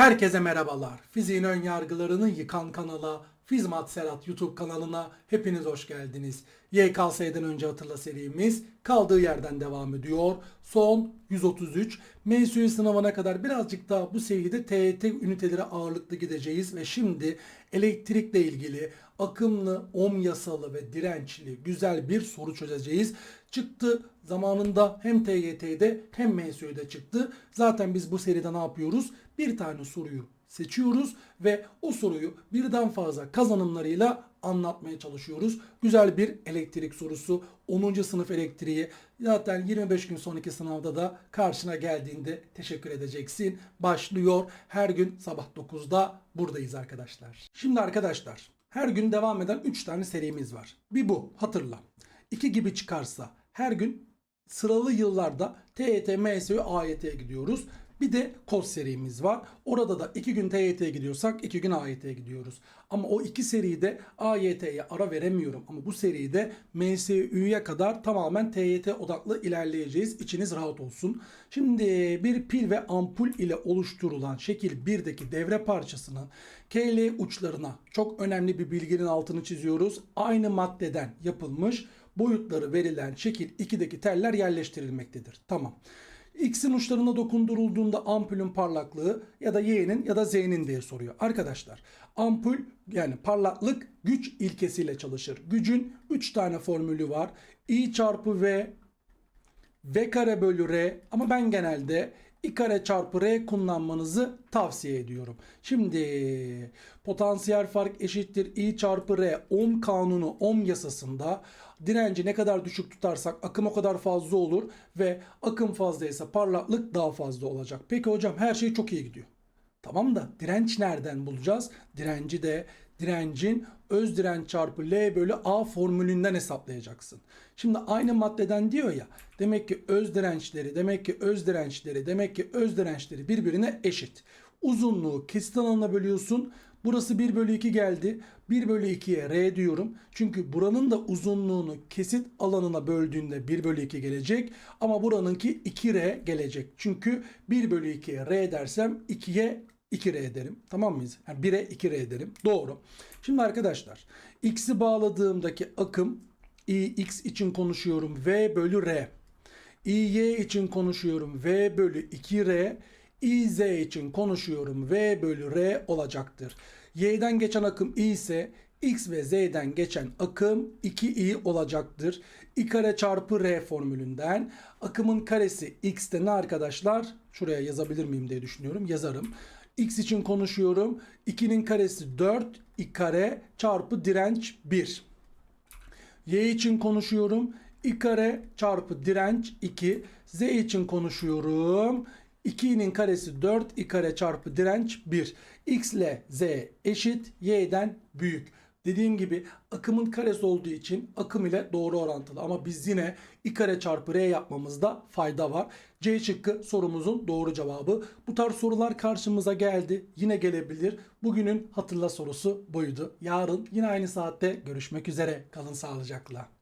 Herkese merhabalar. Fiziğin ön yargılarını yıkan kanala, Fizmat Serhat YouTube kanalına hepiniz hoş geldiniz. YKS'den önce hatırla serimiz kaldığı yerden devam ediyor. Son 133. MSÜ sınavına kadar birazcık daha bu seride TET üniteleri ağırlıklı gideceğiz ve şimdi elektrikle ilgili akımlı, ohm yasalı ve dirençli güzel bir soru çözeceğiz. Çıktı zamanında hem TYT'de hem MSÜ'de çıktı. Zaten biz bu seride ne yapıyoruz? Bir tane soruyu seçiyoruz ve o soruyu birden fazla kazanımlarıyla anlatmaya çalışıyoruz. Güzel bir elektrik sorusu. 10. sınıf elektriği zaten 25 gün sonraki sınavda da karşına geldiğinde teşekkür edeceksin. Başlıyor. Her gün sabah 9'da buradayız arkadaşlar. Şimdi arkadaşlar her gün devam eden 3 tane serimiz var. Bir bu hatırla. 2 gibi çıkarsa her gün sıralı yıllarda TET, MSÜ, AYT'ye gidiyoruz. Bir de kod serimiz var. Orada da 2 gün TYT'ye gidiyorsak 2 gün AYT'ye gidiyoruz. Ama o iki seride AYT'ye ara veremiyorum. Ama bu seride MSÜ'ye kadar tamamen TYT odaklı ilerleyeceğiz. İçiniz rahat olsun. Şimdi bir pil ve ampul ile oluşturulan şekil 1'deki devre parçasının KL uçlarına çok önemli bir bilginin altını çiziyoruz. Aynı maddeden yapılmış boyutları verilen şekil 2'deki teller yerleştirilmektedir. Tamam. X'in uçlarına dokundurulduğunda ampulün parlaklığı ya da Y'nin ya da Z'nin diye soruyor. Arkadaşlar ampul yani parlaklık güç ilkesiyle çalışır. Gücün 3 tane formülü var. I çarpı V, V kare bölü R ama ben genelde I kare çarpı R kullanmanızı tavsiye ediyorum. Şimdi potansiyel fark eşittir I çarpı R ohm kanunu ohm yasasında direnci ne kadar düşük tutarsak akım o kadar fazla olur ve akım fazlaysa parlaklık daha fazla olacak. Peki hocam her şey çok iyi gidiyor. Tamam da direnç nereden bulacağız? Direnci de direncin öz direnç çarpı L bölü A formülünden hesaplayacaksın. Şimdi aynı maddeden diyor ya demek ki öz dirençleri demek ki öz dirençleri demek ki öz dirençleri birbirine eşit. Uzunluğu kesit alanına bölüyorsun. Burası 1 bölü 2 geldi. 1 bölü 2'ye R diyorum. Çünkü buranın da uzunluğunu kesit alanına böldüğünde 1 bölü 2 gelecek. Ama buranınki 2R gelecek. Çünkü 1 bölü 2'ye R dersem 2'ye 2R ederim. Tamam mıyız? Yani 1'e 2R ederim. Doğru. Şimdi arkadaşlar X'i bağladığımdaki akım X için konuşuyorum V bölü R. İY için konuşuyorum V bölü 2R. İZ için konuşuyorum V bölü R olacaktır. Y'den geçen akım I ise X ve Z'den geçen akım 2i olacaktır. I kare çarpı R formülünden akımın karesi X'te ne arkadaşlar? Şuraya yazabilir miyim diye düşünüyorum. Yazarım. X için konuşuyorum. 2'nin karesi 4 I kare çarpı direnç 1. Y için konuşuyorum. I kare çarpı direnç 2. Z için konuşuyorum. 2'nin karesi 4 i kare çarpı direnç 1. X ile Z eşit y'den büyük. Dediğim gibi akımın karesi olduğu için akım ile doğru orantılı. Ama biz yine i kare çarpı r yapmamızda fayda var. C şıkkı sorumuzun doğru cevabı. Bu tarz sorular karşımıza geldi. Yine gelebilir. Bugünün hatırla sorusu buydu. Yarın yine aynı saatte görüşmek üzere. Kalın sağlıcakla.